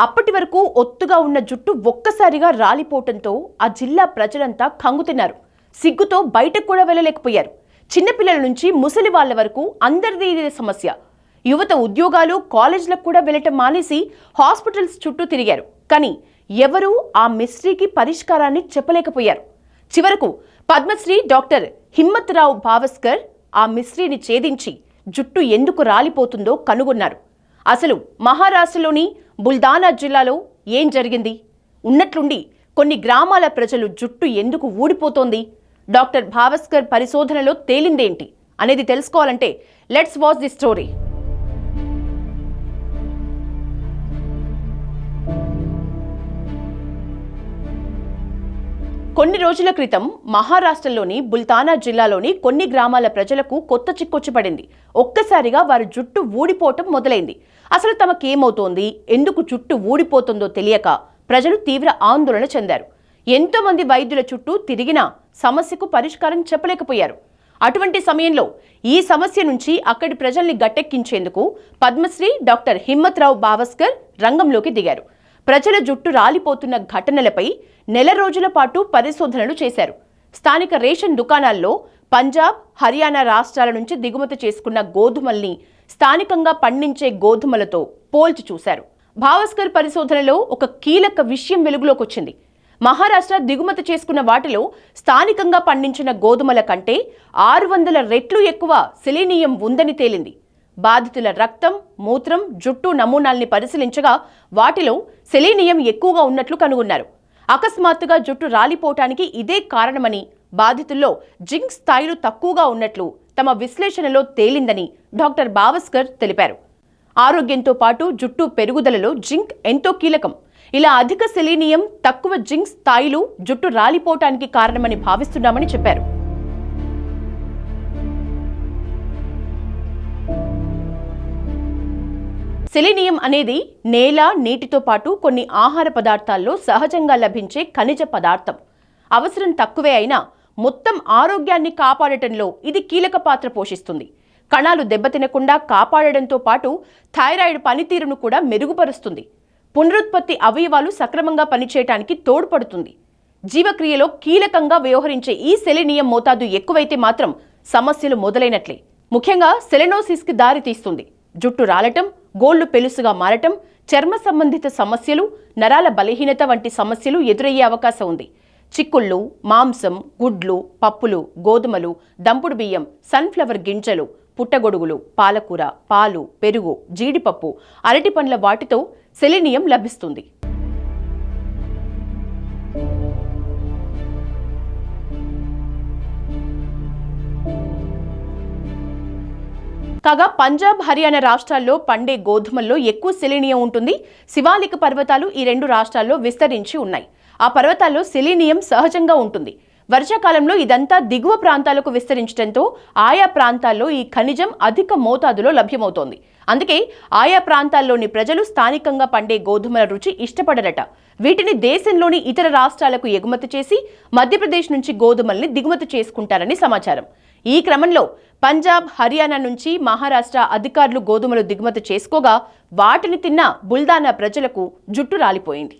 అప్పటి వరకు ఒత్తుగా ఉన్న జుట్టు ఒక్కసారిగా రాలిపోవటంతో ఆ జిల్లా ప్రజలంతా కంగుతిన్నారు సిగ్గుతో బయటకు కూడా వెళ్ళలేకపోయారు. చిన్నపిల్లల నుంచి ముసలి వాళ్ళ వరకు అందరిది ఇదే సమస్య. యువత ఉద్యోగాలు కాలేజీలకు కూడా వెళ్ళటం మానేసి హాస్పిటల్స్ చుట్టూ తిరిగారు. కానీ ఎవరూ ఆ మిస్టరీకి పరిష్కారాన్ని చెప్పలేకపోయారు. చివరకు పద్మశ్రీ డాక్టర్ హిమ్మత్ రావు భావస్కర్ ఆ మిస్త్రీని ఛేదించి జుట్టు ఎందుకు రాలిపోతుందో కనుగొన్నారు. అసలు మహారాష్ట్రలోని బుల్దానా జిల్లాలో ఏం జరిగింది? ఉన్నట్లుండి కొన్ని గ్రామాల ప్రజలు జుట్టు ఎందుకు ఊడిపోతోంది? డాక్టర్ భావస్కర్ పరిశోధనలో తేలిందేంటి? అనేది తెలుసుకోవాలంటే లెట్స్ వాచ్ ది స్టోరీ. కొన్ని రోజుల క్రితం మహారాష్ట్రలోని బుల్తానా జిల్లాలోని కొన్ని గ్రామాల ప్రజలకు కొత్త చిక్కొచ్చి పడింది. ఒక్కసారిగా వారి జుట్టు ఊడిపోవటం మొదలైంది. అసలు తమకేమవుతోంది? ఎందుకు జుట్టు ఊడిపోతుందో తెలియక ప్రజలు తీవ్ర ఆందోళన చెందారు. ఎంతోమంది వైద్యుల చుట్టూ తిరిగినా సమస్యకు పరిష్కారం చెప్పలేకపోయారు. అటువంటి సమయంలో ఈ సమస్య నుంచి అక్కడి ప్రజల్ని గట్టెక్కించేందుకు పద్మశ్రీ డాక్టర్ హిమ్మత్ రావు బావస్కర్ రంగంలోకి దిగారు. ప్రజల జుట్టు రాలిపోతున్న ఘటనలపై నెల రోజుల పాటు పరిశోధనలు చేశారు. స్థానిక రేషన్ దుకాణాల్లో పంజాబ్ హర్యానా రాష్ట్రాల నుంచి దిగుమతి చేసుకున్న గోధుమల్ని స్థానికంగా పండించే గోధుమలతో పోల్చి చూశారు. భావస్కర్ పరిశోధనలో ఒక కీలక విషయం వెలుగులోకి వచ్చింది మహారాష్ట్ర దిగుమతి చేసుకున్న వాటిలో స్థానికంగా పండించిన గోధుమల కంటే ఆరు వందల రెట్లు ఎక్కువ సెలీనియం ఉందని తేలింది. బాధితుల రక్తం మూత్రం జుట్టు నమూనాల్ని పరిశీలించగా వాటిలో సెలీనియం ఎక్కువగా ఉన్నట్లు కనుగొన్నారు. అకస్మాత్తుగా జుట్టు రాలిపోవటానికి ఇదే కారణమని బాధితుల్లో జింక్ స్థాయిలు తక్కువగా ఉన్నట్లు తమ విశ్లేషణలో తేలిందని డాక్టర్ బావస్కర్ తెలిపారు. ఆరోగ్యంతో పాటు జుట్టు పెరుగుదలలో జింక్ ఎంతో కీలకం. ఇలా అధిక సెలీనియం తక్కువ జింక్ స్థాయిలు జుట్టు రాలిపోవటానికి కారణమని భావిస్తున్నామని చెప్పారు. సెలీనియం అనేది నేల నీటితో పాటు కొన్ని ఆహార పదార్థాల్లో సహజంగా లభించే ఖనిజ పదార్థం. అవసరం తక్కువే అయినా మొత్తం ఆరోగ్యాన్ని కాపాడటంలో ఇది కీలక పాత్ర పోషిస్తుంది. కణాలు దెబ్బతినకుండా కాపాడడంతో పాటు థైరాయిడ్ పనితీరును కూడా మెరుగుపరుస్తుంది. పునరుత్పత్తి అవయవాలు సక్రమంగా పనిచేయటానికి తోడ్పడుతుంది. జీవక్రియలో కీలకంగా వ్యవహరించే ఈ సెలినియం మోతాదు ఎక్కువైతే మాత్రం సమస్యలు మొదలైనట్లే. ముఖ్యంగా సెలెనోసిస్కి దారితీస్తుంది జుట్టు రాలటం గోళ్ళు పెలుసుగా మారటం చర్మ సంబంధిత సమస్యలు నరాల బలహీనత వంటి సమస్యలు ఎదురయ్యే అవకాశం ఉంది. చిక్కుళ్ళు మాంసం గుడ్లు పప్పులు గోధుమలు దంపుడు బియ్యం సన్ఫ్లవర్ గింజలు పుట్టగొడుగులు పాలకూర పాలు పెరుగు జీడిపప్పు అరటి పండ్ల వాటితో సెలినియం లభిస్తుంది. కాగా పంజాబ్ హర్యానా రాష్ట్రాల్లో పండే గోధుమల్లో ఎక్కువ సెలినియం ఉంటుంది. శివాలిక పర్వతాలు ఈ రెండు రాష్ట్రాల్లో విస్తరించి ఉన్నాయి. ఆ పర్వతాల్లో సెలీనియం సహజంగా ఉంటుంది. వర్షాకాలంలో ఇదంతా దిగువ ప్రాంతాలకు విస్తరించడంతో ఆయా ప్రాంతాల్లో ఈ ఖనిజం అధిక మోతాదులో లభ్యమవుతోంది. అందుకే ఆయా ప్రాంతాల్లోని ప్రజలు స్థానికంగా పండే గోధుమల రుచి ఇష్టపడరట. వీటిని దేశంలోని ఇతర రాష్ట్రాలకు ఎగుమతి చేసి మధ్యప్రదేశ్ నుంచి గోధుమల్ని దిగుమతి చేసుకుంటారని సమాచారం. ఈ క్రమంలో పంజాబ్ హర్యానా నుంచి మహారాష్ట్ర అధికారులు గోధుమలు దిగుమతి చేసుకోగా వాటిని తిన్న బుల్దానా ప్రజలకు జుట్టు రాలిపోయింది.